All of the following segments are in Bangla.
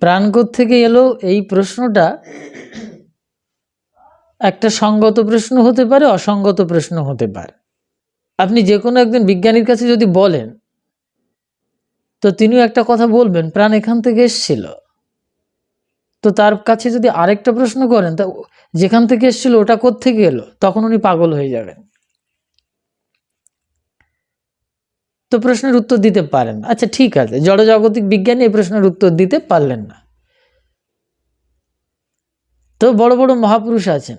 প্রাণ থেকে এলো? এই প্রশ্নটা একটা সঙ্গত প্রশ্ন হতে পারে, অসঙ্গত প্রশ্ন হতে পারে। আপনি যে কোনো একজন বিজ্ঞানীর কাছে যদি বলেন, তো তিনিও একটা কথা বলবেন, প্রাণ এখান থেকে এসছিল। তো তার কাছে যদি আরেকটা প্রশ্ন করেন, তা যেখান থেকে এসছিল, ওটা থেকে এলো? তখন উনি পাগল হয়ে যাবেন। তো প্রশ্নের উত্তর দিতে পারেন। আচ্ছা ঠিক আছে। জড়জাগতিক বিজ্ঞানী এই প্রশ্নের উত্তর দিতে পারলেন না। তো বড় বড় মহাপুরুষ আছেন।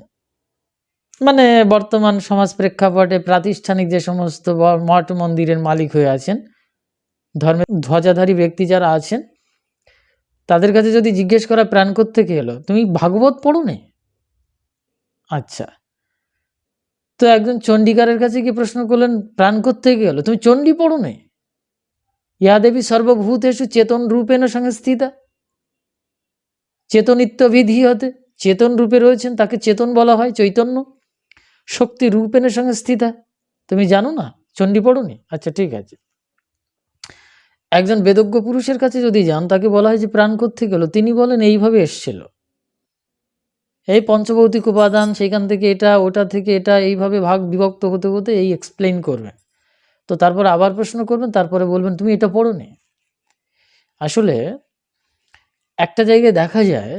মানে বর্তমান সমাজ প্রেক্ষাপটে প্রাতিষ্ঠানিক যে সমস্ত মঠ মন্দিরের মালিক হয়ে আছেন, ধর্মের ধ্বজাধারী ব্যক্তি যারা আছেন, তাদের কাছে যদি জিজ্ঞেস করা প্রাণ থেকে এলো? তুমি ভাগবত পড়ো নে আচ্ছা। তো একজন চণ্ডীকারের কাছে গিয়ে প্রশ্ন করলেন, প্রাণ থেকে এলো? তুমি চণ্ডী পড়ো নে ইয়া দেবী সর্বভূতেষু চেতন রূপেণ সংস্থিতা। চেতনিত্ব বিধি হতে চেতন রূপে রয়েছেন, তাকে চেতন বলা হয়, চৈতন্য। শক্তি রূপেণ সংস্থিতা। তুমি জানো না? চণ্ডী পড়োনি আচ্ছা ঠিক আছে। একজন বেদজ্ঞ পুরুষের কাছে যদি যান, তাকে বলা হয় যে, প্রাণ থেকে গেল তিনি বলেন, এইভাবে এসছিল। এই পঞ্চভৌতিক উপাদান সেখান থেকে এটা, ওটা থেকে এটা, এইভাবে ভাগ বিভক্ত হতে হতে এই এক্সপ্লেন করবেন। তো তারপর আবার প্রশ্ন করবেন, তারপরে বলবেন, তুমি এটা পড়ো নি আসলে একটা জায়গায় দেখা যায়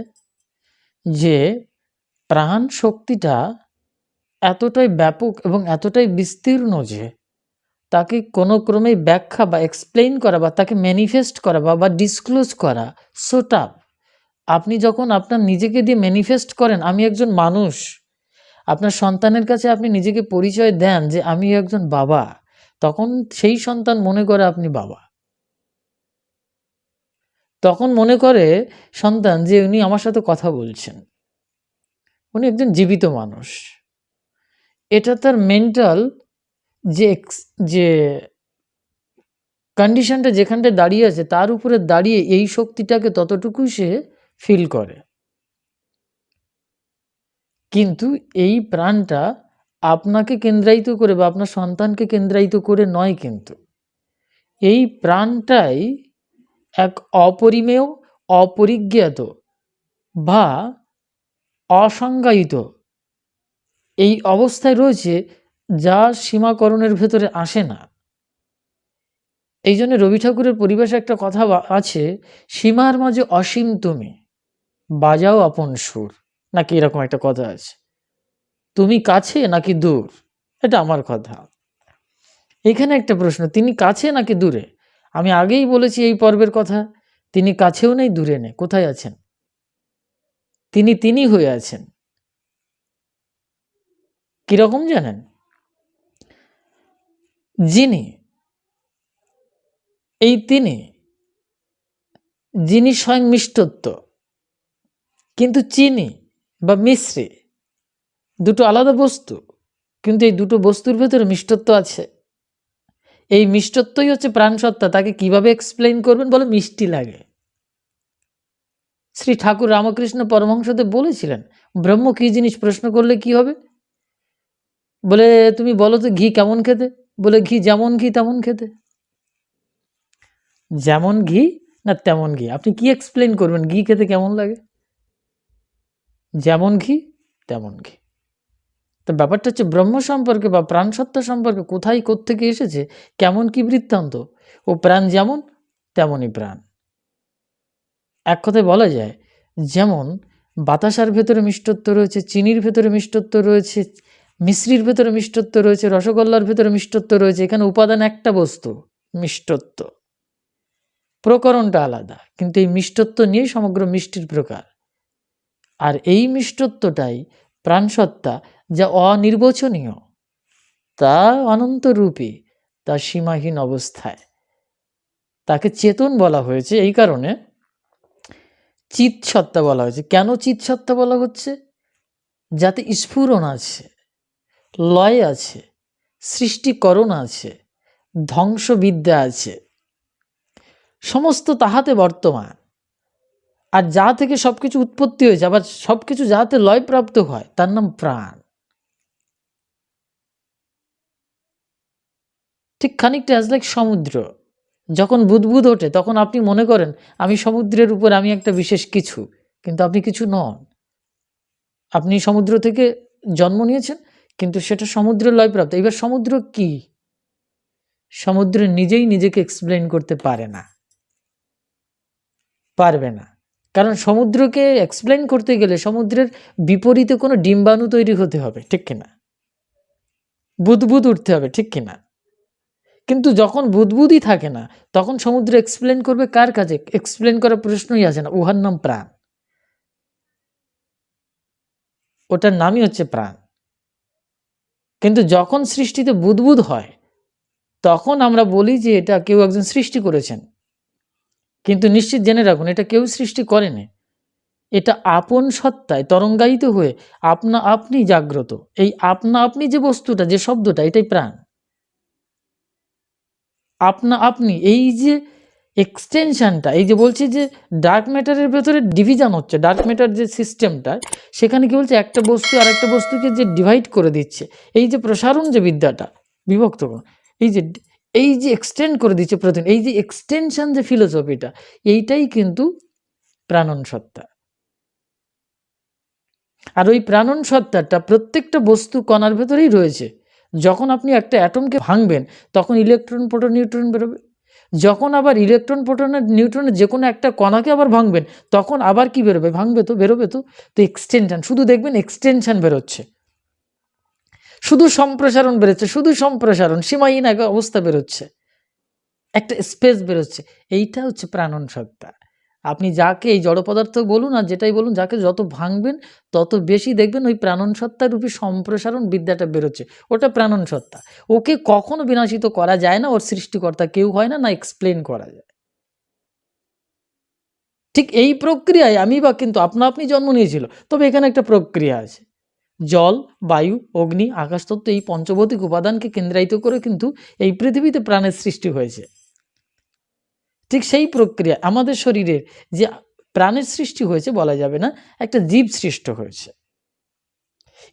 যে প্রাণ শক্তিটা এতটাই ব্যাপক এবং এতটাই বিস্তীর্ণ যে তাকে কোনো ক্রমেই ব্যাখ্যা বা এক্সপ্লেইন করা বা তাকে ম্যানিফেস্ট করা বা বা ডিসক্লোজ করা সো টাফ আপনি যখন আপনার নিজেকে দিয়ে ম্যানিফেস্ট করেন, আমি একজন মানুষ, আপনার সন্তানের কাছে আপনি নিজেকে পরিচয় দেন যে আমি একজন বাবা, তখন সেই সন্তান মনে করে আপনি বাবা। তখন মনে করে সন্তান যে উনি আমার সাথে কথা বলছেন। উনি একজন জীবিত মানুষ। এটা তার মেন্টাল যে যে কন্ডিশনটা যেখানটায় দাঁড়িয়ে আছে, তার উপরে দাঁড়িয়ে এই শক্তিটাকে ততটুকুই সে ফিল করে। কিন্তু এই প্রাণটা আপনাকে কেন্দ্রায়িত করে বা আপনার সন্তানকে কেন্দ্রায়িত করে নয় কিন্তু। এই প্রাণটাই এক অপরিমেয়, অপরিজ্ঞাত বা অসংজ্ঞায়িত এই অবস্থায় রয়েছে যা সীমাকরণের ভেতরে আসে না। এই জন্য রবি ঠাকুরের পরিবেশে একটা কথা আছে, সীমার মাঝে অসীম তুমি। বাজাও আপন সুর। নাকি এরকম একটা কথা আছে? তুমি কাছে নাকি দূর? এটা আমার কথা। এখানে একটা প্রশ্ন, তিনি কাছে নাকি দূরে? আমি আগেই বলেছি এই পর্বের কথা। তিনি কাছেও নেই, দূরে নেই। কোথায় আছেন? তিনি তিনি হয়ে আছেন। কীরকম জানেন? যিনি, এই তিনি, যিনি স্বয়ং মিষ্টত্ব কিন্তু চিনি বা মিশ্রি দুটো আলাদা বস্তু, কিন্তু এই দুটো বস্তুর ভেতরে মিষ্টত্ব আছে। এই মিষ্টত্বই হচ্ছে প্রাণসত্তা তাকে কীভাবে এক্সপ্লেন করবেন বলে মিষ্টি লাগে। শ্রী ঠাকুর রামকৃষ্ণ পরমহংসদেব বলেছিলেন, ব্রহ্ম কী জিনিস প্রশ্ন করলে কি হবে? বলে, তুমি বলো তো ঘি কেমন খেতে? বলে, ঘি যেমন ঘি তেমন খেতে। যেমন ঘি না তেমন ঘি, আপনি কি এক্সপ্লেন করবেন? ঘি খেতে কেমন লাগে? যেমন ঘি, তেমন ঘি। তো ব্যাপারটা হচ্ছে ব্রহ্ম সম্পর্কে বা প্রাণসত্তা সম্পর্কে কোথায়, কোত্থেকে এসেছে, কেমন কি বৃত্তান্ত, ও প্রাণ যেমন, তেমনই প্রাণ। এক কথায় বলা যায়, যেমন বাতাসার ভেতরে মিষ্টত্ব রয়েছে, চিনির ভেতরে মিষ্টত্ব রয়েছে, মিশ্রির ভেতরে মিষ্টত্ব রয়েছে, রসগোল্লার ভেতরে মিষ্টত্ব রয়েছে, এখানে উপাদান একটা বস্তু, মিষ্টত্ব। প্রকরণটা আলাদা, কিন্তু এই মিষ্টত্ব নিয়ে সমগ্র মিষ্টির প্রকার। আর এই মিষ্টত্বটাই প্রাণসত্তা যা অনির্বচনীয়। তা অনন্তরূপী, তা সীমাহীন অবস্থায়। তাকে চেতন বলা হয়েছে এই কারণে। চিত সত্তা বলা হয়েছে। কেন চিত সত্তা বলা হচ্ছে? যাতে স্ফুরণ আছে, লয় আছে, সৃষ্টিকরণ আছে, ধ্বংসবিদ্যা আছে। সমস্ত তাহাতে বর্তমান। আর যা থেকে সব কিছু উৎপত্তি হয়েছে, আবার সব কিছু যাহাতে লয়প্রাপ্ত হয়, তার নাম প্রাণ। ঠিক খানিকটা অ্যাজ লাইক সমুদ্র। যখন বুদবুদ ওঠে, তখন আপনি মনে করেন, আমি সমুদ্রের উপর আমি একটা বিশেষ কিছু, কিন্তু আপনি কিছু নন। আপনি সমুদ্র থেকে জন্ম নিয়েছেন, কিন্তু সেটা সমুদ্রের লয়প্রাপ্ত। এবার সমুদ্র কি? সমুদ্র নিজেই নিজেকে এক্সপ্লেন করতে পারে না। পারবে না। কারণ সমুদ্রকে এক্সপ্লেন করতে গেলে সমুদ্রের বিপরীতে কোনো ডিম্বাণু তৈরি হতে হবে, ঠিক কিনা? বুদবুদ উঠতে হবে, ঠিক কিনা? কিন্তু যখন বুদবুদই থাকে না, তখন সমুদ্র এক্সপ্লেন করবে কার কাজে? এক্সপ্লেন করার প্রশ্নই আসে না, উহার নাম প্রাণ। ওটার নামই হচ্ছে প্রাণ। কিন্তু যখন সৃষ্টিতে বুদবুদ হয়, তখন আমরা বলি যে এটা কেউ একজন সৃষ্টি করেছেন। কিন্তু নিশ্চিত জেনে রাখুন, এটা কেউ সৃষ্টি করেনি। এটা আপন সত্তায় তরঙ্গায়িত হয়ে আপনা আপনি জাগ্রত। এই আপনা আপনি যে বস্তুটা, যে শব্দটা, এটাই প্রাণ। আপনা আপনি, এই যে এক্সটেনশনটা এই যে বলছি যে ডার্ক ম্যাটারের ভেতরে ডিভিশন হচ্ছে ডার্ক ম্যাটার যে সিস্টেমটা সেখানে কি বলছে, একটা বস্তু আর একটা বস্তুকে যে ডিভাইড করে দিচ্ছে। এই যে প্রসারণ যে বিদ্যাটা, বিভক্ত, এই যে এই যে এক্সটেন্ড করে দিচ্ছে প্রতিদিন, এই যে এক্সটেনশন যে ফিলোসফিটা এইটাই কিন্তু প্রাণন সত্তা আর ওই প্রাণন সত্তাটা প্রত্যেকটা বস্তু কণার ভেতরেই রয়েছে। যখন আপনি একটা অ্যাটমকে ভাঙবেন, তখন ইলেকট্রন প্রোটন নিউট্রন বেরোবে। যখন আবার ইলেকট্রন প্রোটনের নিউট্রনের যে কোনো একটা কণাকে আবার ভাঙবেন, তখন আবার কি বেরোবে? ভাঙবে তো, বেরোবে তো। তো এক্সটেনশান শুধু দেখবেন এক্সটেনশান বেরোচ্ছে। শুধু সম্প্রসারণ বেরোচ্ছে, শুধু সম্প্রসারণ, সীমাহীন এক অবস্থা বেরোচ্ছে, একটা স্পেস বেরোচ্ছে। এইটা হচ্ছে প্রাণন সত্তা। আপনি যাকে এই জড় পদার্থ বলুন আর যেটাই বলুন, যাকে যত ভাঙবেন, তত বেশি দেখবেন ওই প্রাণন সত্তা রূপী সম্প্রসারণ বিদ্যাটা বেরোচ্ছে। ওটা প্রাণন সত্তা। ওকে কখনো বিনাশিত করা যায় না, ওর সৃষ্টিকর্তা কেউ হয় না না এক্সপ্লেন করা যায়। ঠিক এই প্রক্রিয়ায় আমি বা কিন্তু, আপনা আপনি জন্ম নিয়েছিল, তবে এখানে একটা প্রক্রিয়া আছে। জল, বায়ু, অগ্নি আকাশতত্ত্ব এই পঞ্চভৌতিক উপাদানকে কেন্দ্রায়িত করে কিন্তু এই পৃথিবীতে প্রাণের সৃষ্টি হয়েছে। ঠিক সেই প্রক্রিয়া আমাদের শরীরের যে প্রাণের সৃষ্টি হয়েছে বলা যাবে না, একটা জীব সৃষ্ট হয়েছে।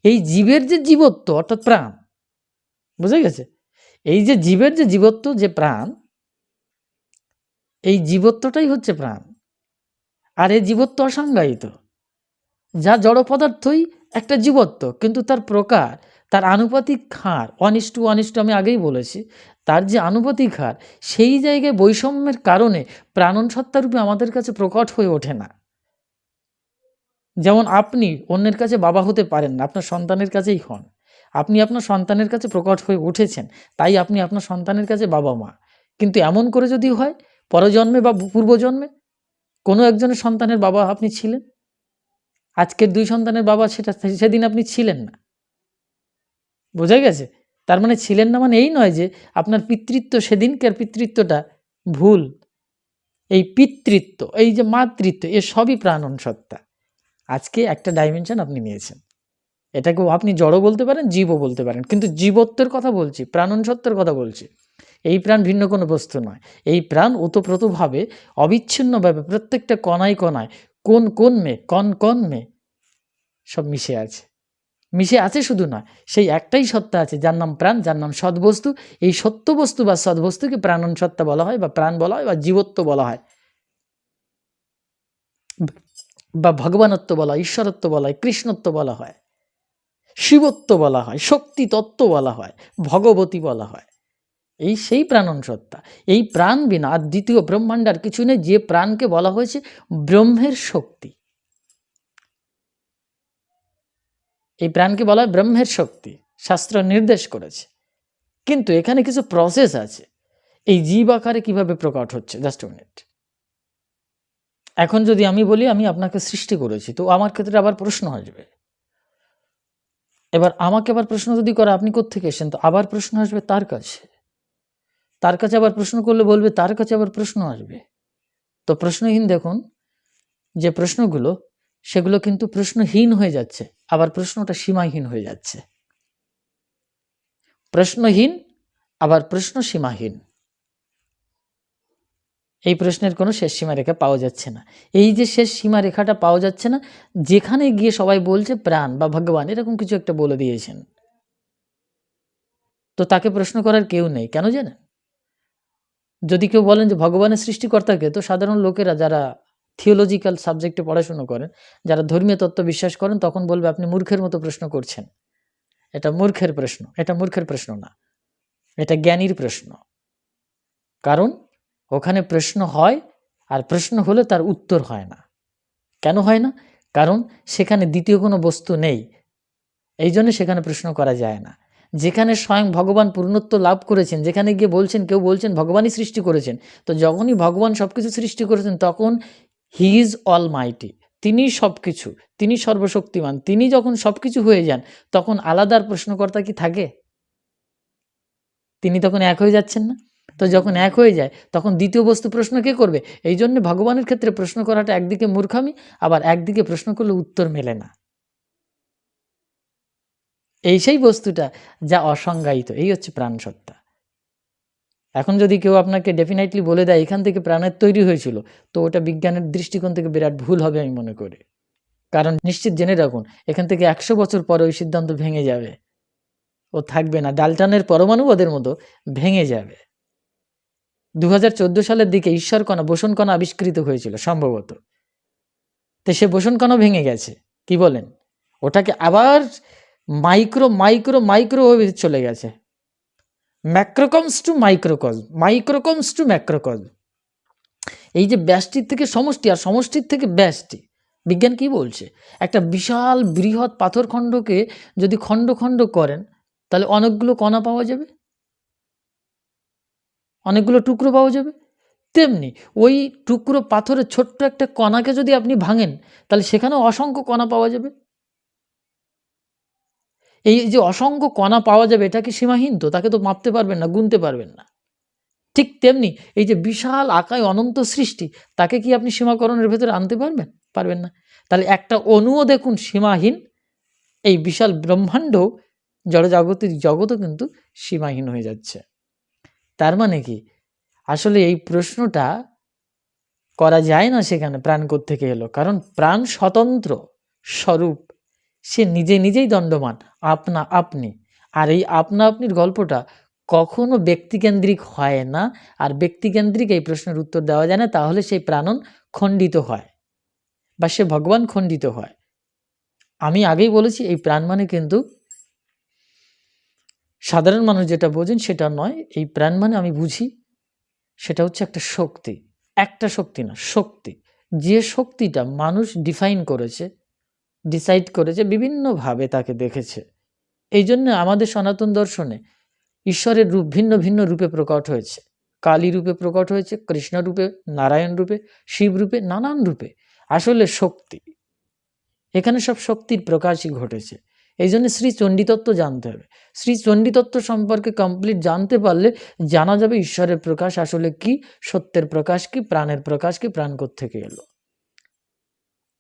এই জীবের যে জীবত্ব, অর্থাৎ প্রাণ, বুঝে গেছে? এই যে জীবের যে জীবত্ব, যে প্রাণ, এই জীবত্বটাই হচ্ছে প্রাণ। আর এই জীবত্ব অসংজ্ঞায়িত। যা জড় পদার্থই একটা জীবত্ব, কিন্তু তার প্রকার, তার আনুপাতিক হার, অনিষ্ট অনিষ্ট আমি আগেই বলেছি, তার যে আনুপাতিক হার, সেই জায়গায় বৈষম্যের কারণে প্রাণন সত্তারূপে আমাদের কাছে প্রকট হয়ে ওঠে না। যেমন আপনি অন্যের কাছে বাবা হতে পারেন না, আপনার সন্তানের কাছেই হন। আপনি আপনার সন্তানের কাছে প্রকট হয়ে উঠেছেন, তাই আপনি আপনার সন্তানের কাছে বাবা মা। কিন্তু এমন করে যদি হয়, পরজন্মে বা পূর্বজন্মে কোনো একজনের সন্তানের বাবা আপনি ছিলেন? আজকের দুই সন্তানের বাবা সেটা সেদিন আপনি ছিলেন না। বোঝা গেছে? তার মানে ছিলেন না মানে এই নয় যে আপনার পিতৃত্ব সেদিনকার পিতৃত্বটা ভুল। এই পিতৃত্ব, এই যে মাতৃত্ব, এ সবই প্রাণন সত্তা আজকে একটা ডাইমেনশন আপনি নিয়েছেন। এটাকে আপনি জড়ও বলতে পারেন, জীবও বলতে পারেন। কিন্তু জীবত্বের কথা বলছি প্রাণন সত্যের কথা বলছি। এই প্রাণ ভিন্ন কোনো বস্তু নয়। এই প্রাণ ওতপ্রোতভাবে অবিচ্ছিন্নভাবে প্রত্যেকটা কণায় কণায় কোন কোন মেয়ে কন কন মেয়ে সব মিশে আছে। মিশে আছে শুধু নয়, সেই একটাই সত্তা আছে, যার নাম প্রাণ, যার নাম সদ্বস্তু এই সত্য বস্তু বা সদ্বস্তুকে প্রাণন সত্তা বলা হয় বা প্রাণ বলা হয় বা জীবত্ব বলা হয়। বা ভগবানত্ব বলা হয়, ঈশ্বরত্ব বলা হয়, কৃষ্ণত্ব বলা হয়, শিবত্ব বলা হয় শক্তি তত্ত্ব বলা হয়, ভগবতী বলা হয়। এই সেই প্রাণন সত্তা। এই প্রাণ বিনা আর দ্বিতীয় ব্রহ্মাণ্ডার কিছু নেই, যে প্রাণকে বলা হয়েছে ব্রহ্মের শক্তি। এই প্রাণকে বলা হয় ব্রহ্মের শক্তি। শাস্ত্র নির্দেশ করেছে। কিন্তু এখানে কিছু প্রসেস আছে। এই জীব আকারে কীভাবে প্রকট হচ্ছে? জাস্ট মিনিট এখন যদি আমি বলি, আমি আপনাকে সৃষ্টি করেছি, তো আমার ক্ষেত্রে আবার প্রশ্ন আসবে এবার আমাকে আবার প্রশ্ন যদি করে, আপনি কোথেকে এসেছেন? তো আবার প্রশ্ন আসবে তার কাছে। তার কাছে আবার প্রশ্ন করলে বলবে, তার কাছে আবার প্রশ্ন আসবে। তো প্রশ্নহীন দেখুন, যে প্রশ্নগুলো, সেগুলো কিন্তু প্রশ্নহীন হয়ে যাচ্ছে। আবার প্রশ্নটা সীমাহীন হয়ে যাচ্ছে। প্রশ্নহীন, আবার প্রশ্ন সীমাহীন। এই প্রশ্নের কোনো শেষ সীমারেখা পাওয়া যাচ্ছে না। এই যে শেষ সীমারেখাটা পাওয়া যাচ্ছে না, যেখানে গিয়ে সবাই বলছে প্রাণ বা ভগবান, এরকম কিছু একটা বলে দিয়েছেন। তো তাকে প্রশ্ন করার কেউ নেই, কেন জানেন? যদি কেউ বলেন যে ভগবানের সৃষ্টিকর্তাকে, তো সাধারণ লোকেরা যারা থিওলজিক্যাল সাবজেক্টে পড়াশুনো করেন, যারা ধর্মীয় তত্ত্ব বিশ্বাস করেন, তখন বলবে, আপনি মূর্খের মতো প্রশ্ন করছেন। এটা মূর্খের প্রশ্ন, এটা মূর্খের প্রশ্ন না। এটা জ্ঞানীর প্রশ্ন। কারণ, ওখানে প্রশ্ন হয়, আর প্রশ্ন হলে তার উত্তর হয় না। কেন হয় না? কারণ, সেখানে দ্বিতীয় কোনো বস্তু নেই। এই জন্য সেখানে প্রশ্ন করা যায় না। যেখানে স্বয়ং ভগবান পূর্ণত্ব লাভ করেছেন, যেখানে গিয়ে বলছেন, কেউ বলছেন, ভগবানই সৃষ্টি করেছেন, তো যখনই ভগবান সব কিছু সৃষ্টি করেছেন, তখন হি ইজ অল মাইটি তিনি সব কিছু তিনি সর্বশক্তিমান। তিনি যখন সব কিছু হয়ে যান, তখন আলাদার প্রশ্নকর্তা কি থাকে? তিনি তখন এক হয়ে যাচ্ছেন না? তো যখন এক হয়ে যায়, তখন দ্বিতীয় বস্তু প্রশ্ন কে করবে? এই জন্য ভগবানের ক্ষেত্রে প্রশ্ন করাটা একদিকে মূর্খামি, আবার একদিকে প্রশ্ন করলে উত্তর মেলে না। এই সেই বস্তুটা যা অসংজ্ঞায়িত, এই হচ্ছে প্রাণসত্তা। এখন যদি কেউ আপনাকে ডেফিনেটলি বলে দেয়, এখান থেকে প্রাণের তৈরি হয়েছিল, তো ওটা বিজ্ঞানের দৃষ্টিকোণ থেকে বিরাট ভুল হবে আমি মনে করি। কারণ নিশ্চিত জেনে রাখুন, এখান থেকে একশো বছর পরে ওই সিদ্ধান্ত ভেঙে যাবে। ও থাকবে না, ডালটানের পরমাণুবাদের মতো ভেঙে যাবে। দু হাজার চোদ্দ সালের দিকে ঈশ্বর কণা বোসন কণা আবিষ্কৃত হয়েছিল সম্ভবত। তো সে বোসন কণা ভেঙে গেছে, কি বলেন? ওটাকে আবার মাইক্রো মাইক্রো মাইক্রো ওয়েভে চলে গেছে। ম্যাক্রোকমস টু মাইক্রোকজ মাইক্রোকমস টু ম্যাক্রোকজ এই যে ব্যাসটির থেকে সমষ্টি আর সমষ্টির থেকে ব্যাসটি, বিজ্ঞান কি বলছে? একটা বিশাল বৃহৎ পাথরখণ্ডকে যদি খণ্ড খণ্ড করেন, তাহলে অনেকগুলো কণা পাওয়া যাবে? অনেকগুলো টুকরো পাওয়া যাবে? তেমনি ওই টুকরো পাথরের ছোট্ট একটা কণাকে যদি আপনি ভাঙেন, তাহলে সেখানেও অসংখ্য কণা পাওয়া যাবে। এই যে অসংখ্য কণা পাওয়া যাবে, এটা কি সীমাহীন তো? তাকে তো মাপতে পারবেন না, গুনতে পারবেন না। ঠিক তেমনি এই যে বিশাল আকায় অনন্ত সৃষ্টি, তাকে কি আপনি সীমাকরণের ভেতরে আনতে পারবেন? পারবেন না। তাহলে একটা অণুও দেখুন সীমাহীন। এই বিশাল ব্রহ্মাণ্ড জড়জাগতিক জগতও কিন্তু সীমাহীন হয়ে যাচ্ছে। তার মানে কি? আসলে এই প্রশ্নটা করা যায় না সেখানে, প্রাণ থেকে এলো? কারণ প্রাণ স্বতন্ত্র স্বরূপ সে নিজে নিজেই দণ্ডমান আপনা আপনি। আর এই আপনা আপনির গল্পটা কখনো ব্যক্তিকেন্দ্রিক হয় না। আর ব্যক্তিকেন্দ্রিক এই প্রশ্নের উত্তর দেওয়া যায় না, তাহলে সেই প্রাণন খণ্ডিত হয় বা সে ভগবান খণ্ডিত হয়। আমি আগেই বলেছি, এই প্রাণ মানে কিন্তু সাধারণ মানুষ যেটা বোঝেন সেটা নয়, এই প্রাণ মানে আমি বুঝি, সেটা হচ্ছে একটা শক্তি। একটা শক্তি না, শক্তি। যে শক্তিটা মানুষ ডিফাইন করেছে ডিসাইড করেছে বিভিন্নভাবে তাকে দেখেছে। এই জন্য আমাদের সনাতন দর্শনে ঈশ্বরের রূপ ভিন্ন ভিন্ন রূপে প্রকট হয়েছে। কালী রূপে প্রকট হয়েছে, কৃষ্ণ রূপে, নারায়ণ রূপে, শিব রূপে, নানান রূপে। আসলে শক্তি। এখানে সব শক্তির প্রকাশই ঘটেছে। এই জন্য শ্রী চণ্ডীতত্ত্ব জানতে হবে। শ্রী চণ্ডীতত্ত্ব সম্পর্কে কমপ্লিট জানতে পারলে জানা যাবে ঈশ্বরের প্রকাশ আসলে কি, সত্যের প্রকাশ কি, প্রাণের প্রকাশ কি, প্রাণ থেকে এলো।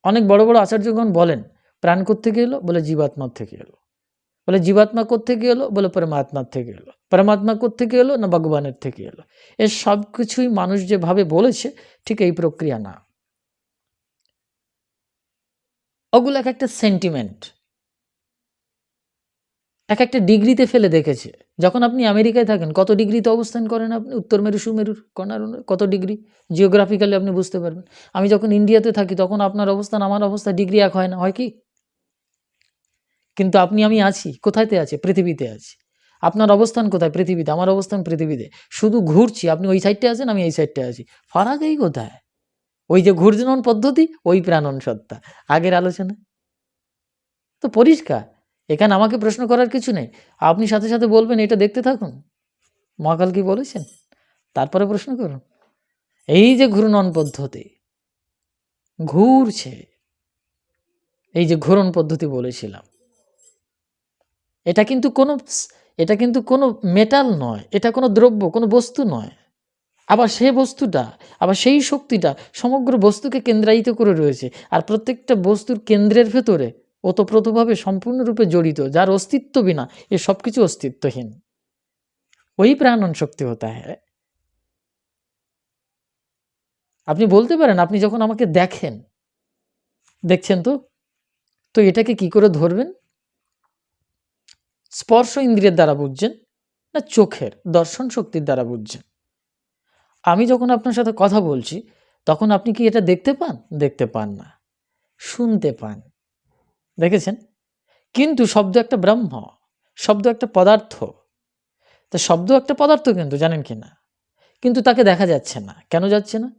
অনেক বড় বড় আচার্যগণ বলেন প্রাণ থেকে এলো, বলে জীবাত্মার থেকে এলো। বলে জীবাত্মা থেকে এলো, বলে পরমাত্মার থেকে এলো। পরমাত্মা থেকে এলো না ভগবানের থেকে এলো। এর সব কিছুই মানুষ যেভাবে বলেছে, ঠিক এই প্রক্রিয়া না। ওগুলো এক একটা সেন্টিমেন্ট এক একটা ডিগ্রিতে ফেলে দেখেছে। যখন আপনি আমেরিকায় থাকেন, কত ডিগ্রিতে অবস্থান করেন আপনি? উত্তর মেরু সুমেরুর কনার কত ডিগ্রি? জিওগ্রাফিক্যালি আপনি বুঝতে পারবেন। আমি যখন ইন্ডিয়াতে থাকি, তখন আপনার অবস্থান, আমার অবস্থা ডিগ্রি এক হয় না। হয় কি? কিন্তু আপনি, আমি আছি। কোথায়তে আছে? পৃথিবীতে আছি। আপনার অবস্থান কোথায়? পৃথিবীতে। আমার অবস্থান পৃথিবীতে। শুধু ঘুরছি। আপনি ওই সাইডটা আছেন, আমি এই সাইডটা আছি। ফারাক এই কোথায়? ওই যে ঘূর্জনন পদ্ধতি, ওই প্রাণন সত্তা। আগের আলোচনা? তো পরিষ্কার। এখানে আমাকে প্রশ্ন করার কিছু নেই। আপনি সাথে সাথে বলবেন, এটা দেখতে থাকুন। মহাকাল কি বলেছেন? তারপরে প্রশ্ন করুন। এই যে ঘূর্ণন পদ্ধতি, ঘুরছে। এই যে ঘূর্ণন পদ্ধতি বলেছিলাম। এটা কিন্তু কোনো এটা কিন্তু কোনো মেটাল নয়, এটা কোনো দ্রব্য, কোনো বস্তু নয়। আবার সেই বস্তুটা, আবার সেই শক্তিটা সমগ্র বস্তুকে কেন্দ্রায়িত করে রয়েছে। আর প্রত্যেকটা বস্তুর কেন্দ্রের ভেতরে ওতপ্রোতভাবে সম্পূর্ণরূপে জড়িত, যার অস্তিত্ব বিনা এ সব কিছু অস্তিত্বহীন। ওই প্রাণন শক্তি হতে হ্যাঁ। আপনি বলতে পারেন, আপনি যখন আমাকে দেখেন, দেখছেন তো? তো এটাকে কি করে ধরবেন? স্পর্শ ইন্দ্রিয়ের দ্বারা বুঝছেন না চোখের দর্শন শক্তির দ্বারা বুঝছেন? আমি যখন আপনার সাথে কথা বলছি, তখন আপনি কি এটা দেখতে পান? দেখতে পান না। শুনতে পান। দেখেছেন? কিন্তু শব্দ একটা ব্রহ্ম, শব্দ একটা পদার্থ। তা শব্দ একটা পদার্থ কিন্তু, জানেন কি না? কিন্তু তাকে দেখা যাচ্ছে না। কেন যাচ্ছে না?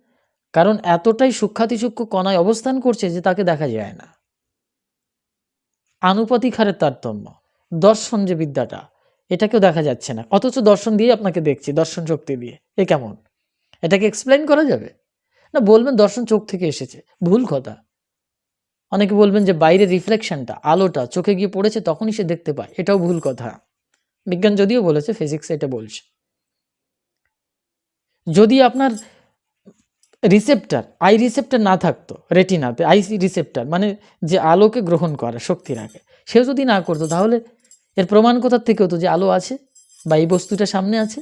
কারণ এতটাই সূক্ষ্মাতিসূক্ষ্ম কণায় অবস্থান করছে যে তাকে দেখা যায় না। আনুপাতিক হারের তারতম্য। দর্শন যে বিদ্যাটা, এটাকেও দেখা যাচ্ছে না। অথচ দর্শন দিয়ে আপনাকে দেখছি, দর্শন শক্তি দিয়ে। এ কেমন? এটাকে এক্সপ্লেন করা যাবে? না, বলবেন দর্শন চোখ থেকে এসেছে, ভুল কথা। অনেকে বলবেন যে বাইরের রিফ্লেকশনটা আলোটা চোখে গিয়ে পড়েছে, তখনই সে দেখতে পায়, এটাও ভুল কথা। বিজ্ঞান যদিও বলেছে ফিজিক্স এটা বলছে। যদি আপনার রিসেপ্টার আই রিসেপ্টার না থাকতো রেটিনাতে আই রিসেপ্টার মানে যে আলোকে গ্রহণ করে শক্তি রাখে সেও যদি না করতো, তাহলে এর প্রমাণ কোথার থেকে হতো যে আলো আছে বা এই বস্তুটা সামনে আছে?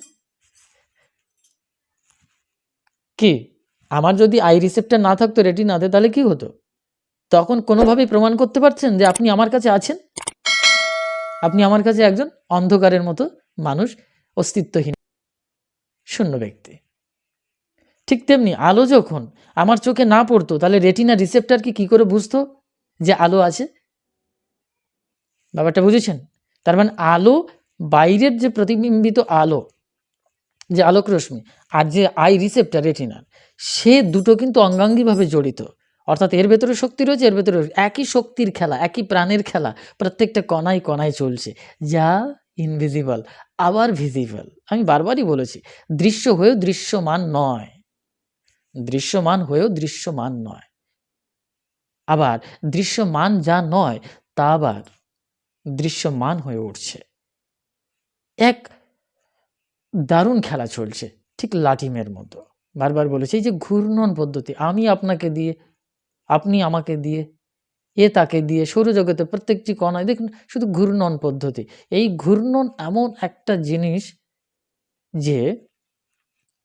কি? আমার যদি আই রিসেপ্টার না থাকতো রেটিনাতে তাহলে কি হতো? তখন কোনোভাবেই প্রমাণ করতে পারছেন যে আপনি আমার কাছে আছেন? আপনি আমার কাছে একজন অন্ধকারের মতো মানুষ, অস্তিত্বহীন শূন্য ব্যক্তি। ঠিক তেমনি আলো যখন আমার চোখে না পড়তো, তাহলে রেটিনা রিসেপ্টার কি কি করে বুঝতো যে আলো আছে? ব্যাপারটা বুঝেছেন? তার মানে আলো, বাইরের যে প্রতিবিম্বিত আলো, যে আলোক রশ্মি আর যে আই রিসেপ্টার রেটিনার সে দুটো কিন্তু অঙ্গাঙ্গিভাবে জড়িত। অর্থাৎ এর ভেতরে শক্তি রয়েছে, এর ভেতরে একই শক্তির খেলা, একই প্রাণের খেলা প্রত্যেকটা কণায় কণায় চলছে। যা ইনভিজিবল আবার ভিজিবল আমি বারবারই বলেছি, দৃশ্য হয়েও দৃশ্যমান নয়। দৃশ্যমান হয়েও দৃশ্যমান নয়। আবার, দৃশ্যমান যা নয়, তা আবার দৃশ্যমান হয়ে উঠছে। এক দারুণ খেলা চলছে, ঠিক লাটিমের মতো। বারবার বলেছে, এই যে ঘূর্ণন পদ্ধতি, আমি আপনাকে দিয়ে, আপনি আমাকে দিয়ে, এ তাকে দিয়ে, সৌরজগতে প্রত্যেকটি কণায়, দেখুন, শুধু ঘূর্ণন পদ্ধতি। এই ঘূর্ণন এমন একটা জিনিস যে,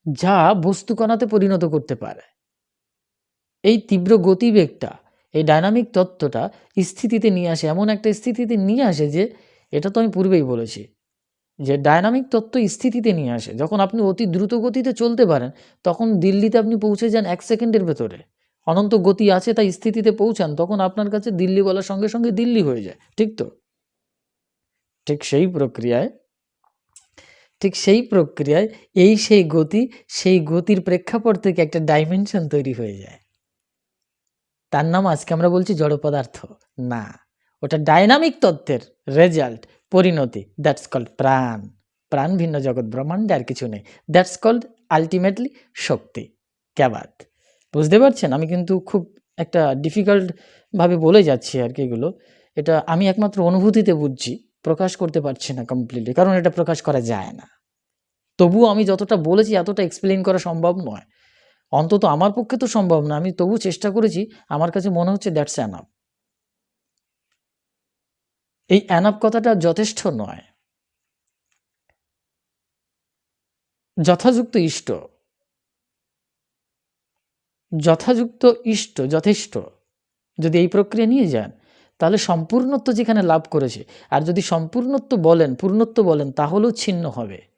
যা বস্তু কণাতে পরিণত করতে পারে। এই তীব্র গতিবেগটা এই ডায়নামিক তত্ত্বটা স্থিতিতে নিয়ে আসে, এমন একটা স্থিতিতে নিয়ে আসে যে, এটা তো আমি পূর্বেই বলেছি, যে ডায়নামিক তত্ত্ব স্থিতিতে নিয়ে আসে। যখন আপনি অতি দ্রুত গতিতে চলতে পারেন, তখন দিল্লিতে আপনি পৌঁছে যান এক সেকেন্ডের ভেতরে। অনন্ত গতি আছে তাই স্থিতিতে পৌঁছান, তখন আপনার কাছে দিল্লি বলার সঙ্গে সঙ্গে দিল্লি হয়ে যায়। ঠিক তো? ঠিক সেই প্রক্রিয়ায়, ঠিক সেই প্রক্রিয়ায় এই সেই গতি, সেই গতির প্রেক্ষাপট থেকে একটা ডাইমেনশন তৈরি হয়ে যায়। তার নাম আজকে আমরা বলছি জড় পদার্থ। না, ওটা ডাইনামিক তত্ত্বের রেজাল্ট, পরিণতি, দ্যাটস কল্ড প্রাণ। প্রাণ ভিন্ন জগৎ, ব্রহ্মাণ্ডে আর কিছু নেই। দ্যাটস কল্ড আলটিমেটলি শক্তি ক্যাবাদ বুঝতে পারছেন? আমি কিন্তু খুব একটা ডিফিকাল্ট ভাবে বলে যাচ্ছি আর কি এগুলো। এটা আমি একমাত্র অনুভূতিতে বুঝছি, প্রকাশ করতে পারছি না কমপ্লিটলি কারণ এটা প্রকাশ করা যায় না। তবুও আমি যতটা বলেছি এতটা এক্সপ্লেন করা সম্ভব নয়। অন্তত আমার পক্ষে তো সম্ভব না। আমি তবু চেষ্টা করেছি, আমার কাছে মনে হচ্ছে দ্যাটস অ্যানাপ এই অ্যানাপ কথাটা যথেষ্ট নয়। যথাযুক্ত ইষ্ট। যথাযুক্ত ইষ্ট, যথেষ্ট। যদি এই প্রক্রিয়া নিয়ে যান, তাহলে সম্পূর্ণত্ব যেখানে লাভ করেছে, আর যদি সম্পূর্ণত্ব বলেন, পূর্ণত্ব বলেন, তাহলেও ছিন্ন হবে।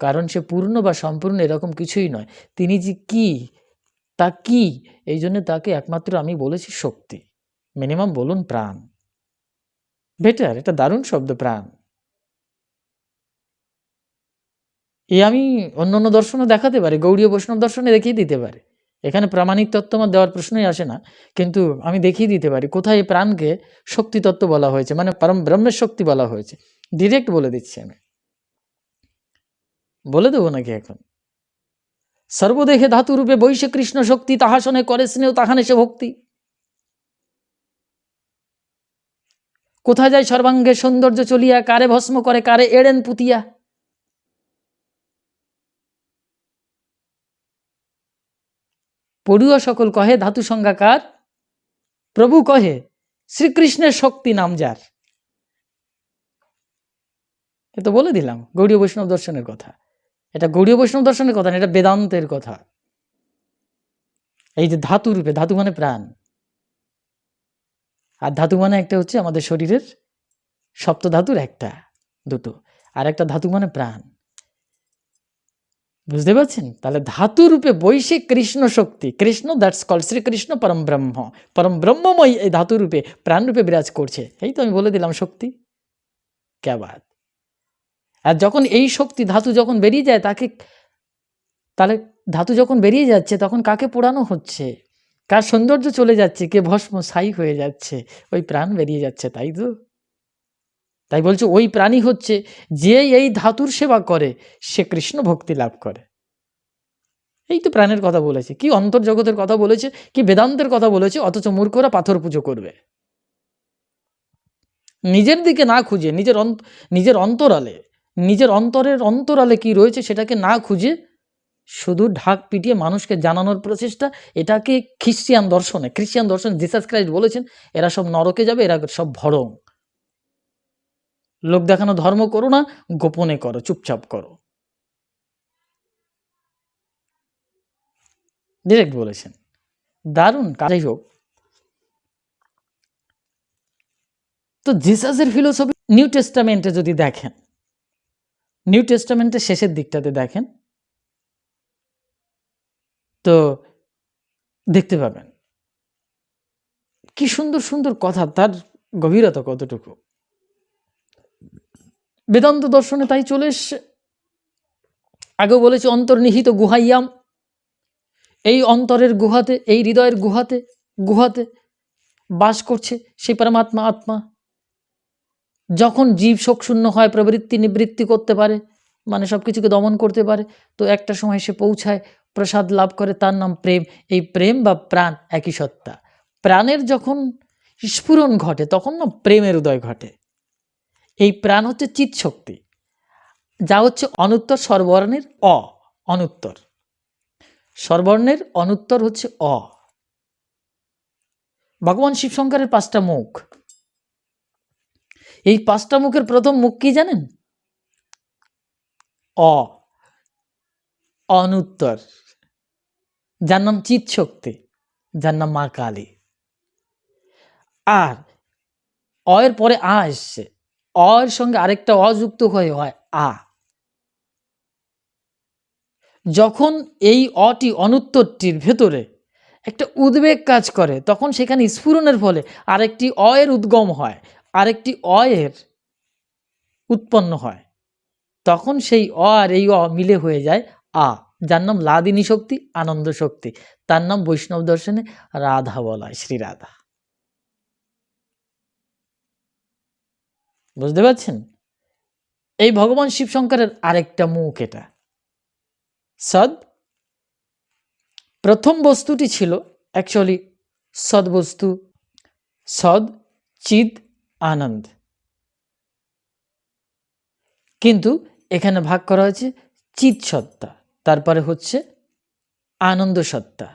কারণ সে পূর্ণ বা সম্পূর্ণ এরকম কিছুই নয়। তিনি যে কি, তা কি, এই জন্য তাকে একমাত্র আমি বলেছি শক্তি। মিনিমাম বলুন প্রাণ। বেটার, এটা দারুণ শব্দ, প্রাণ। এ আমি অন্য অন্য দর্শনও দেখাতে পারি গৌড়ীয় বৈষ্ণব দর্শনে দেখিয়ে দিতে পারে। এখানে প্রামাণিক তত্ত্ব আমার দেওয়ার প্রশ্নই আসে না, কিন্তু আমি দেখিয়ে দিতে পারি কোথায় এই প্রাণকে শক্তি তত্ত্ব বলা হয়েছে মানে পরম ব্রহ্মের শক্তি বলা হয়েছে। ডিরেক্ট বলে দিচ্ছি আমি। বলে দেবো নাকি এখন? সর্বদেহে ধাতুরূপে বৈশে কৃষ্ণ শক্তি তাহাসনে করে স্নেহ তাহানে সে ভক্তি। কোথায় যায় সর্বাঙ্গে সৌন্দর্য চলিয়া, কারে ভস্ম করে, কারে এড়েন পুতিয়া? পড়ুয়া সকল কহে, ধাতু সংজ্ঞাকার। প্রভু কহে, শ্রীকৃষ্ণের শক্তি নাম যার। এ তো বলে দিলাম গৌড়ীয় বৈষ্ণব দর্শনের কথা। এটা গৌড়ীয় বৈষ্ণব দর্শনের কথা না, এটা বেদান্তের কথা। এই যে ধাতু রূপে, ধাতু মানে প্রাণ। আর ধাতু মানে একটা হচ্ছে আমাদের শরীরের সপ্ত ধাতুর একটা, দুটো। আর একটা ধাতু মানে প্রাণ। বুঝতে পারছেন? তাহলে ধাতু রূপে বৈশে কৃষ্ণ শক্তি। কৃষ্ণ দ্যাটস কল শ্রীকৃষ্ণ পরম ব্রহ্ম। পরম ব্রহ্মময় এই ধাতু রূপে প্রাণ রূপে বিরাজ করছে। এই তো আমি বলে দিলাম শক্তি। ক্যাবাদ আর যখন এই শক্তি ধাতু যখন বেরিয়ে যায়, তাকে, তাহলে ধাতু যখন বেরিয়ে যাচ্ছে, তখন কাকে পোড়ানো হচ্ছে? কার সৌন্দর্য চলে যাচ্ছে? কে ভস্ম ছাই হয়ে যাচ্ছে? ওই প্রাণ বেরিয়ে যাচ্ছে, তাই তো? তাই বলছে, ওই প্রাণী হচ্ছে যে এই ধাতুর সেবা করে, সে কৃষ্ণ ভক্তি লাভ করে। এই তো প্রাণের কথা বলেছে। কি অন্তর্জগতের কথা বলেছে, কি বেদান্তের কথা বলেছে, অথচ মূর্খরা পাথর পুজো করবে। নিজের দিকে না খুঁজে, নিজের নিজের অন্তরালে নিজের অন্তরের অন্তরালে কি রয়েছে সেটাকে না খুঁজে শুধু ঢাক পিটিয়ে মানুষকে জানানোর প্রচেষ্টা, এটাকে খ্রিস্টিয়ান দর্শনে, খ্রিস্টিয়ান দর্শন জিসাস ক্রাইস্ট বলেছেন, এরা সব নরকে যাবে, এরা সব ভরং। লোক দেখানো ধর্ম করো না, গোপনে করো, চুপচাপ করো। ডিরেক্ট বলেছেন। দারুণ কাজই হোক। তো জিসাসের ফিলোসফি নিউ টেস্টামেন্টে যদি দেখেন নিউ টেস্টামেন্টের শেষের দিকটাতে দেখেন, তো দেখতে পাবেন কি সুন্দর সুন্দর কথা, তার গভীরতা কতটুকু। বেদান্ত দর্শনে তাই চলে এসছে। আগেও বলেছে, অন্তর্নিহিত গুহাইয়াম, এই অন্তরের গুহাতে, এই হৃদয়ের গুহাতে গুহাতে বাস করছে সেই পরমাত্মা আত্মা। যখন জীব শোকশূন্য হয়, প্রবৃত্তি নিবৃত্তি করতে পারে মানে সব কিছুকে দমন করতে পারে, তো একটা সময় সে পৌঁছায়, প্রসাদ লাভ করে, তার নাম প্রেম। এই প্রেম বা প্রাণ একই সত্তা। প্রাণের যখন স্ফুরণ ঘটে, তখন না প্রেমের উদয় ঘটে। এই প্রাণ হচ্ছে চিৎ শক্তি। যা হচ্ছে অনুত্তর স্বরবর্ণের অ, অনুত্তর। স্বরবর্ণের অনুত্তর হচ্ছে অ। ভগবান শিবশঙ্করের পাঁচটা মুখ। এই পাঁচটা মুখের প্রথম মুখ কি জানেন? অ। অনুত্তর। যার নাম চিৎ শক্তি যার নাম মা কালী। আর, অয়ের পরে আ এসছে। অয়ের সঙ্গে আরেকটা অযুক্ত হয়ে হয় আ। যখন এই অটি অনুত্তরটির ভেতরে একটা উদ্বেগ কাজ করে, তখন সেখানে স্ফুরণের ফলে আরেকটি অয়ের উদ্গম হয়। আরেকটি অয়ের উৎপন্ন হয়। তখন সেই অ আর এই অ মিলে হয়ে যায় আ। যার নাম লাদিনী শক্তি, আনন্দ শক্তি। তার নাম বৈষ্ণব দর্শনে রাধা বলা শ্রী রাধা। বুঝতে পারছেন? এই ভগবান শিবশঙ্করের আরেকটা মুখ এটা। সদ, প্রথম বস্তুটি ছিল অ্যাকচুয়ালি সদ বস্তু। সদ চিদ আনন্দ। কিন্তু এখানে ভাগ করা হয়েছে চিৎ সত্তা তারপরে হচ্ছে আনন্দ সত্তা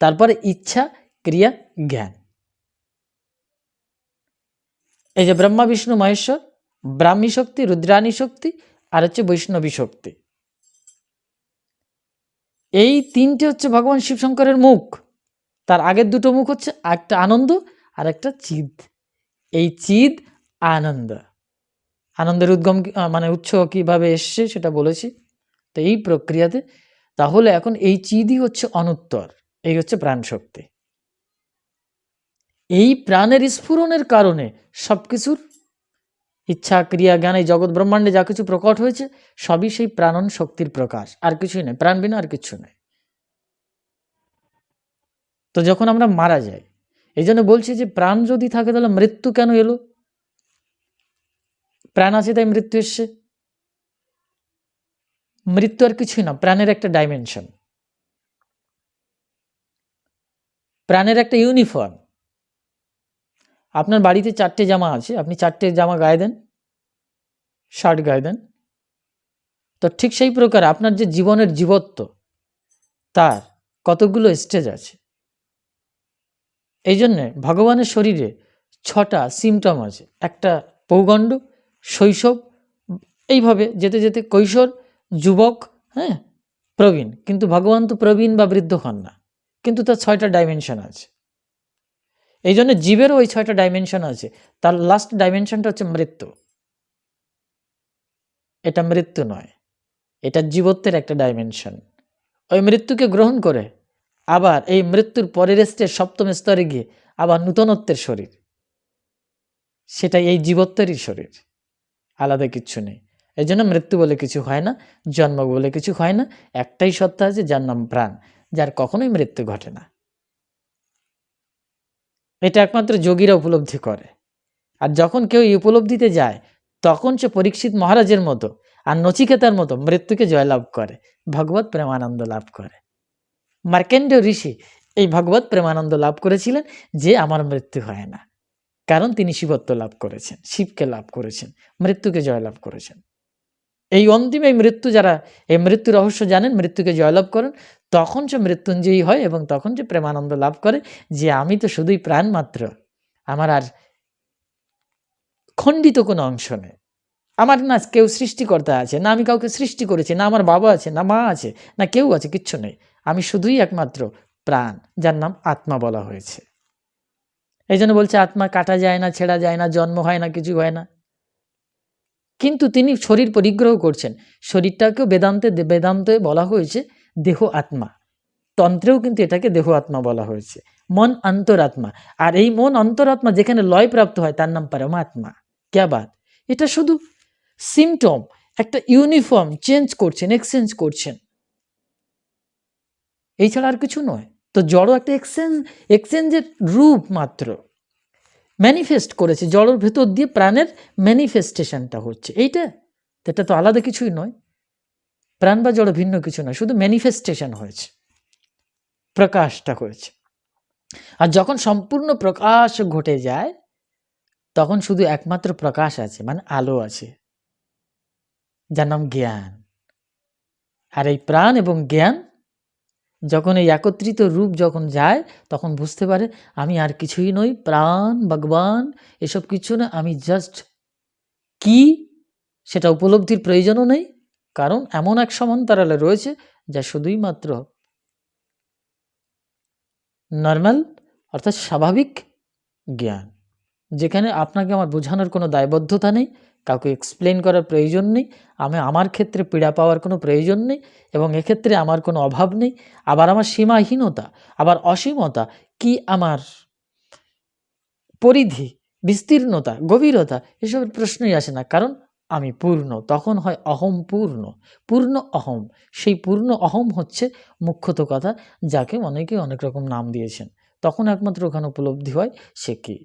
তারপরে ইচ্ছা, ক্রিয়া, জ্ঞান। এই যে ব্রহ্মা, বিষ্ণু, মহেশ্বর, ব্রাহ্মী শক্তি, রুদ্রাণী শক্তি আর হচ্ছে বৈষ্ণবী শক্তি। এই তিনটে হচ্ছে ভগবান শিবশঙ্করের মুখ। তার আগের দুটো মুখ হচ্ছে একটা আনন্দ আর একটা চিদ এই চিদ, আনন্দ। আনন্দের উদ্গম মানে উৎস কীভাবে এসছে সেটা বলেছি। তো এই প্রক্রিয়াতে, তাহলে এখন এই চিদই হচ্ছে অনুত্তর। এই হচ্ছে প্রাণ শক্তি এই প্রাণের স্ফুরণের কারণে সব কিছুর ইচ্ছা, ক্রিয়া, জ্ঞান, এই জগৎ ব্রহ্মাণ্ডে যা কিছু প্রকট হয়েছে, সবই সেই প্রাণন শক্তির প্রকাশ। আর কিছুই নেই প্রাণ বিনা আর কিছু নেই তো যখন আমরা মারা যাই এই জন্য বলছি যে প্রাণ যদি থাকে তাহলে মৃত্যু কেন এলো? প্রাণ আছে তাই মৃত্যু এসছে। মৃত্যু আর কিছুই না, প্রাণের একটা ডাইমেনশন প্রাণের একটা ইউনিফর্ম আপনার বাড়িতে চারটে জামা আছে, আপনি চারটে জামা গায়ে দেন শার্ট গায়ে দেন। তো ঠিক সেই প্রকার আপনার যে জীবনের জীবত্ব, তার কতগুলো স্টেজ আছে? এই জন্যে ভগবানের শরীরে ছটা সিমটম আছে। একটা পৌগণ্ড শৈশব, এইভাবে যেতে যেতে কৈশোর, যুবক হ্যাঁ প্রবীণ। কিন্তু ভগবান তো প্রবীণ বা বৃদ্ধ হন না। কিন্তু তার ছয়টা ডাইমেনশন আছে। এই জন্য জীবেরও ওই ছয়টা ডাইমেনশন আছে। তার লাস্ট ডাইমেনশনটা হচ্ছে মৃত্যু। এটা মৃত্যু নয়। এটা জীবত্বের একটা ডাইমেনশন ওই মৃত্যুকে গ্রহণ করে আবার এই মৃত্যুর পরের স্টেজ সপ্তম স্তরে গিয়ে আবার নূতনত্বের শরীর। সেটা এই জীবত্বেরই শরীর। আলাদা কিচ্ছু নেই। এই জন্য মৃত্যু বলে কিছু হয় না, জন্ম বলে কিছু হয় না। একটাই সত্তা আছে, যার নাম প্রাণ, যার কখনোই মৃত্যু ঘটে না। এটা একমাত্র যোগীরা উপলব্ধি করে। আর যখন কেউ এই উপলব্ধিতে যায়, তখন সে পরীক্ষিত মহারাজের মতো আর নচিকেতার মতো মৃত্যুকে জয়লাভ করে, ভগবত প্রেমানন্দ লাভ করে। মার্কেন্ড ঋষি এই ভগবত প্রেমানন্দ লাভ করেছিলেন যে আমার মৃত্যু হয় না। কারণ তিনি শিবত্ব লাভ করেছেন, শিবকে লাভ করেছেন, মৃত্যুকে জয়লাভ করেছেন। এই অন্তিম এই মৃত্যু যারা, এই মৃত্যু রহস্য জানেন, মৃত্যুকে জয়লাভ করেন, তখন সে মৃত্যুঞ্জয়ী হয় এবং তখন সে প্রেমানন্দ লাভ করে যে আমি তো শুধুই প্রাণ মাত্র। আমার আর খণ্ডিত কোনো অংশ নেই। আমার না কেউ সৃষ্টিকর্তা আছে, না আমি কাউকে সৃষ্টি করেছি, না আমার বাবা আছে, না মা আছে, না কেউ আছে, কিচ্ছু নেই। আমি শুধুই একমাত্র প্রাণ, যার নাম আত্মা বলা হয়েছে। এই জন্য বলছে, আত্মা কাটা যায় না, ছেঁড়া যায় না, জন্ম হয় না, কিছু হয় না। কিন্তু তিনি শরীর পরিগ্রহ করছেন। শরীরটাকেও বেদান্তে বেদান্তে বলা হয়েছে, দেহ আত্মা। তন্ত্রেও কিন্তু এটাকে দেহ আত্মা বলা হয়েছে। মন অন্তরাত্মা আর এই মন অন্তরাত্মা যেখানে লয় প্রাপ্ত হয়, তার নাম পরমাত্মা। ক্যা বাত? এটা শুধু সিমটম একটা ইউনিফর্ম চেঞ্জ করছেন এক্সচেঞ্জ করছেন। এই ছাড়া আর কিছু নয়। তো জড় একটা এক্সচেঞ্জ এক্সচেঞ্জের রূপ মাত্র। ম্যানিফেস্ট করেছে, জড়োর ভেতর দিয়ে প্রাণের ম্যানিফেস্টেশনটা হচ্ছে। এইটা? এটা তো আলাদা কিছুই নয়। প্রাণ বা জড় ভিন্ন কিছু নয়, শুধু ম্যানিফেস্টেশন হয়েছে। প্রকাশটা হয়েছে। আর যখন সম্পূর্ণ প্রকাশ ঘটে যায়, তখন শুধু একমাত্র প্রকাশ আছে মানে আলো আছে, যার নাম জ্ঞান। আর এই প্রাণ এবং জ্ঞান যখন এই একত্রিত রূপ যখন যায়, তখন বুঝতে পারে আমি আর কিছুই নই, প্রাণ, ভগবান, এসব কিছু না, আমি জাস্ট কি? সেটা উপলব্ধির প্রয়োজনও নেই। কারণ এমন এক সমান্তরালে রয়েছে যা শুধুই মাত্র নর্মাল অর্থাৎ স্বাভাবিক জ্ঞান। যেখানে আপনাকে আমার বোঝানোর কোনো দায়বদ্ধতা নেই, কাউকে এক্সপ্লেন করার প্রয়োজন নেই, আমি আমার ক্ষেত্রে পীড়া পাওয়ার কোনো প্রয়োজন নেই এবং এক্ষেত্রে আমার কোনো অভাব নেই। আবার আমার সীমাহীনতা, আবার অসীমতা কি আমার পরিধি, বিস্তীর্ণতা, গভীরতা এসবের প্রশ্নই আসে না। কারণ আমি পূর্ণ, তখন হয় অহম পূর্ণ পূর্ণ অহম। সেই পূর্ণ অহম হচ্ছে মুখ্যত কথা যাকে অনেকে অনেক রকম নাম দিয়েছেন। তখন একমাত্র ওখানে উপলব্ধি হয় সে কি?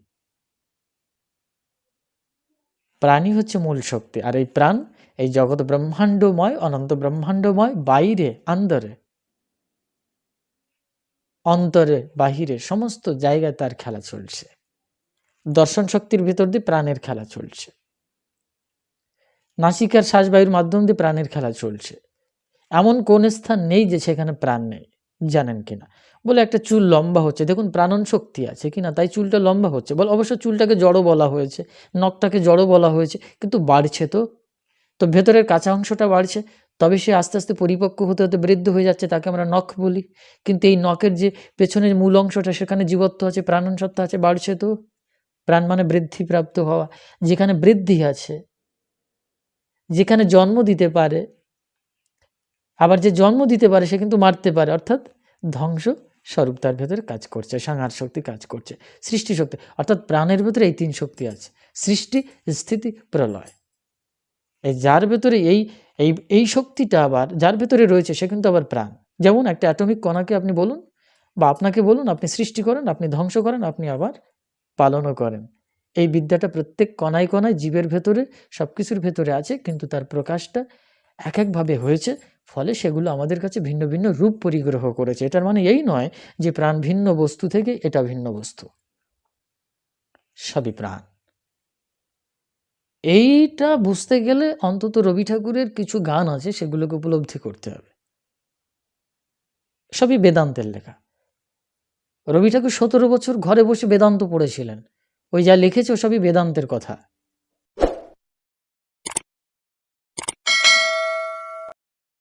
প্রাণী হচ্ছে মূল শক্তি। আর এই প্রাণ, এই জগৎ ব্রহ্মাণ্ডময়, অনন্ত ব্রহ্মাণ্ডময়, বাইরে, আন্দরে, অন্তরে, বাহিরে, সমস্ত জায়গায় তার খেলা চলছে। দর্শন শক্তির ভিতর দিয়ে প্রাণের খেলা চলছে। নাসিকার শ্বাসবায়ুর মাধ্যম দিয়ে প্রাণের খেলা চলছে। এমন কোন স্থান নেই যে সেখানে প্রাণ নেই। জানেন কিনা? বলে একটা চুল লম্বা হচ্ছে। দেখুন, প্রাণন শক্তি আছে কিনা তাই চুলটা লম্বা হচ্ছে। বল, অবশ্য চুলটাকে জড়ো বলা হয়েছে, নখটাকে জড়ো বলা হয়েছে, কিন্তু বাড়ছে তো। তো ভেতরের কাঁচা অংশটা বাড়ছে, তবে সে আস্তে আস্তে পরিপক্ক হতে হতে বৃদ্ধ হয়ে যাচ্ছে, তাকে আমরা নখ বলি। কিন্তু এই নখের যে পেছনের মূল অংশটা, সেখানে জীবত্ব আছে, প্রাণন সত্তা আছে, বাড়ছে তো। প্রাণ মানে বৃদ্ধিপ্রাপ্ত হওয়া। যেখানে বৃদ্ধি আছে, যেখানে জন্ম দিতে পারে, আবার যে জন্ম দিতে পারে, সে কিন্তু মারতে পারে, অর্থাৎ ধ্বংস স্বরূপ তার ভেতরে কাজ করছে সংহার শক্তি কাজ করছে, সৃষ্টি শক্তি, অর্থাৎ প্রাণের ভেতরে এই তিন শক্তি আছে, সৃষ্টি, স্থিতি, প্রলয়। এই যার ভেতরে এই এই এই শক্তিটা আবার, যার ভেতরে রয়েছে সে কিন্তু আবার প্রাণ। যেমন একটা অ্যাটমিক কণাকে আপনি বলুন, বা আপনাকে বলুন, আপনি সৃষ্টি করেন, আপনি ধ্বংস করেন, আপনি আবার পালনও করেন। এই বিদ্যাটা প্রত্যেক কণায় কণায় জীবের ভেতরে সব কিছুর ভেতরে আছে, কিন্তু তার প্রকাশটা এক একভাবে হয়েছে ফলে সেগুলো আমাদের কাছে ভিন্ন ভিন্ন রূপ পরিগ্রহ করেছে। এটার মানে এই নয় যে প্রাণ ভিন্ন বস্তু থেকে এটা ভিন্ন বস্তু। সবই প্রাণ। এইটা বুঝতে গেলে অন্তত রবি ঠাকুরের কিছু গান আছে, সেগুলোকে উপলব্ধি করতে হবে। সবই বেদান্তের লেখা। রবি ঠাকুর সতেরো বছর ঘরে বসে বেদান্ত পড়েছিলেন। ওই যা লিখেছে ও সবই বেদান্তের কথা।